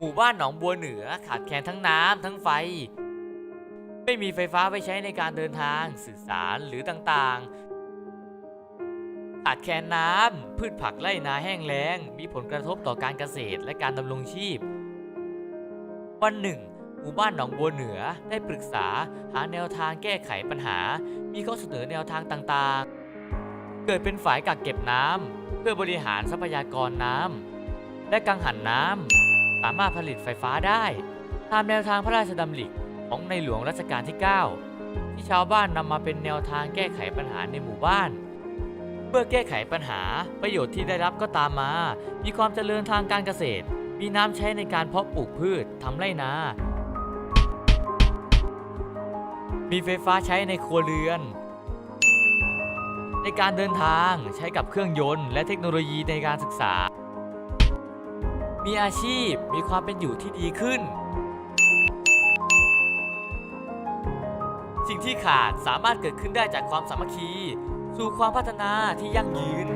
หมู่บ้านหนองบัวเหนือขาดแคลนทั้งน้ำทั้งไฟ ไม่มีไฟฟ้าไว้ใช้ในการเดินทางสื่อสารหรือต่างๆ ขาดแคลนน้ำพืชผักไร่นาแห้งแล้ง มีผลกระทบต่อการเกษตรและการดำรงชีพ วันหนึ่ง หมู่บ้านหนองบัวเหนือได้ปรึกษาหาแนวทางแก้ไขปัญหา มีข้อเสนอแนวทางต่างๆ เกิดเป็นฝายกักเก็บน้ำเพื่อบริหารทรัพยากรน้ำและกังหันน้ำ สามารถผลิตไฟฟ้าได้ ตามแนวทางพระราชดำริของในหลวงรัชกาลที่ 9 ที่ชาวบ้านนำมาเป็นแนวทางแก้ไขปัญหาในหมู่บ้าน เมื่อแก้ไขปัญหาประโยชน์ที่ได้รับก็ตามมา มีความเจริญทางการเกษตร มีน้ำใช้ในการเพาะปลูกพืชทำไรนา มีไฟฟ้าใช้ในครัวเรือนในการเดินทางใช้กับเครื่องยนต์และเทคโนโลยีในการศึกษา มีอาชีพ มีความเป็นอยู่ที่ดีขึ้น สิ่งที่ขาดสามารถเกิดขึ้นได้จากความสามัคคี สู่ความพัฒนาที่ยั่งยืน